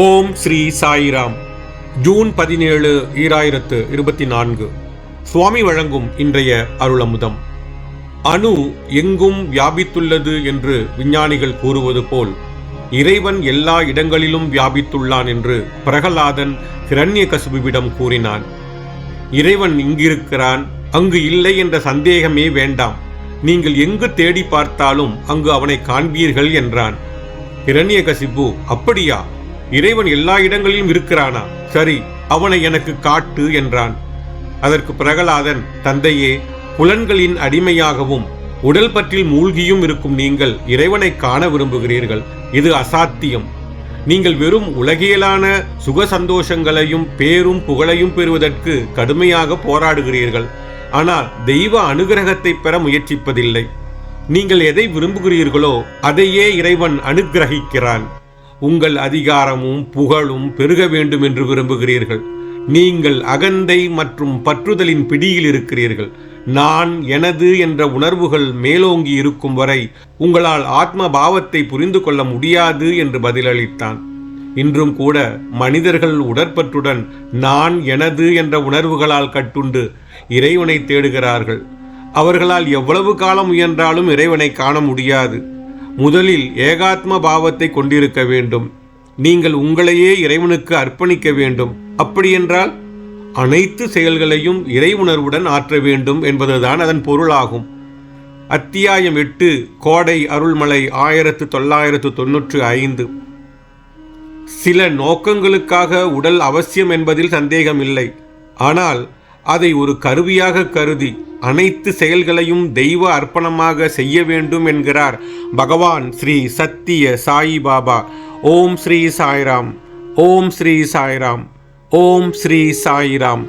ஓம் Sri Sairam. June பதினேழு ஈராயிரத்து இருபத்தி நான்கு. சுவாமி வழங்கும் இன்றைய அருளமுதம். அணு எங்கும் வியாபித்துள்ளது என்று விஞ்ஞானிகள் கூறுவது போல் இறைவன் எல்லா இடங்களிலும் வியாபித்துள்ளான் என்று பிரகலாதன் கிரண்யகசுபுவிடம் கூறினான். இறைவன் இங்கிருக்கிறான் அங்கு இல்லை என்ற சந்தேகமே வேண்டாம். நீங்கள் எங்கு தேடி பார்த்தாலும் அங்கு அவனை காண்பீர்கள் என்றான். இரண்யகசிப்பு அப்படியா? இறைவன் எல்லா இடங்களிலும் இருக்கிறானா? சரி அவனை எனக்கு காட்டு என்றான். அதற்கு பிரகலாதன் தந்தையே புலன்களின் அடிமையாகவும் உடல் பற்றில் மூழ்கியும் இருக்கும் நீங்கள் இறைவனை காண விரும்புகிறீர்கள். இது அசாத்தியம். நீங்கள் வெறும் உலகியலான சுக சந்தோஷங்களையும் பேரும் புகழையும் பெறுவதற்கு கடுமையாக போராடுகிறீர்கள். ஆனால் தெய்வ அனுகிரகத்தை பெற முயற்சிப்பதில்லை. நீங்கள் எதை விரும்புகிறீர்களோ அதையே இறைவன் அனுக்கிரகிக்கிறான் உங்கள் அதிகாரமும் புகழும் பெருக வேண்டும் என்று விரும்புகிறீர்கள். நீங்கள் அகந்தை மற்றும் பற்றுதலின் பிடியில் இருக்கிறீர்கள். நான் எனது என்ற உணர்வுகள் மேலோங்கி இருக்கும் வரை உங்களால் ஆத்ம பாவத்தை புரிந்து கொள்ள முடியாது என்று பதிலளித்தான். இன்றும் கூட மனிதர்கள் உடற்பற்றுடன் நான் எனது என்ற உணர்வுகளால் கட்டுண்டு இறைவனை தேடுகிறார்கள். அவர்களால் எவ்வளவு காலம் முயன்றாலும் இறைவனை காண முடியாது. முதலில் ஏகாத்ம பாவத்தை கொண்டிருக்க வேண்டும். நீங்கள் உங்களையே இறைவனுக்கு அர்ப்பணிக்க வேண்டும். அப்படியென்றால் அனைத்து செயல்களையும் இறைவுணர்வுடன் ஆற்ற வேண்டும் என்பதுதான் அதன் பொருளாகும். அத்தியாயம் எட்டு கோடை அருள்மலை ஆயிரத்து தொள்ளாயிரத்து தொன்னூற்று ஐந்து. சில நோக்கங்களுக்காக உடல் அவசியம் என்பதில் சந்தேகமில்லை. ஆனால் அதை ஒரு கருவியாக கருதி அனைத்து செயல்களையும் தெய்வ அர்ப்பணமாக செய்ய வேண்டும் என்கிறார் பகவான் ஸ்ரீ சத்திய சாயி பாபா. ஓம் ஸ்ரீ சாய்ராம். ஓம் ஸ்ரீ சாய்ராம். ஓம் ஸ்ரீ சாய்ராம்.